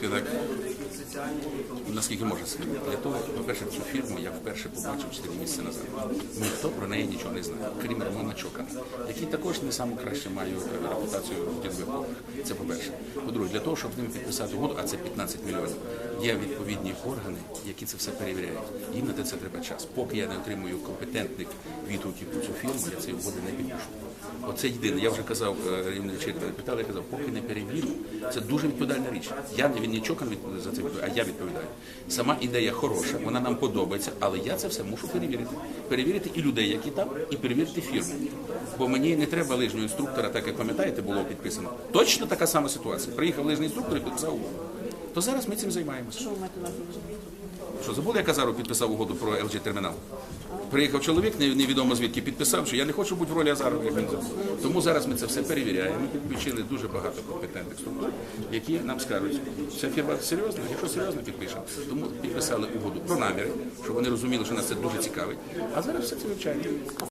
Так, наскільки можна для того, по-перше, цю фірму я вперше побачив 4 місяці назад. Ніхто про неї нічого не знає, крім Романа Чокана, який також не саму краще має е, репутацію в дідвипових. Це по-перше. По-друге, для того, щоб з ними підписати угоду, а це 15 мільйонів, є відповідні органи, які це все перевіряють. Їм на це треба час. Поки я не отримую компетентних відгуків про цю фірму, я цієї угоди не підпишу. Оце єдине. Я вже казав, е, рівно Черпа питали, я казав, поки не перевірю, це дуже відповідальна річ. Я не не чокан за це відповідає, а я відповідаю. Сама ідея хороша, вона нам подобається, але я це все мушу перевірити. Перевірити і людей, які там, і перевірити фірму. Бо мені не треба лижнього інструктора, так як пам'ятаєте, було підписано. Точно така сама ситуація. Приїхав лижний інструктор і підписав. То зараз ми цим займаємося. Що ви маєте на увазі? Що забули, я Казару підписав угоду про LG термінал. Приїхав чоловік, невідомо звідки підписав, що я не хочу бути в ролі Азарова. Тому зараз ми це все перевіряємо. Ми підключили дуже багато компетентних структур, які нам скажуть, ця фірма серйозна, якщо серйозно підпишемо. Тому підписали угоду про наміри, щоб вони розуміли, що нас це дуже цікавить. А зараз все це вивчаємо.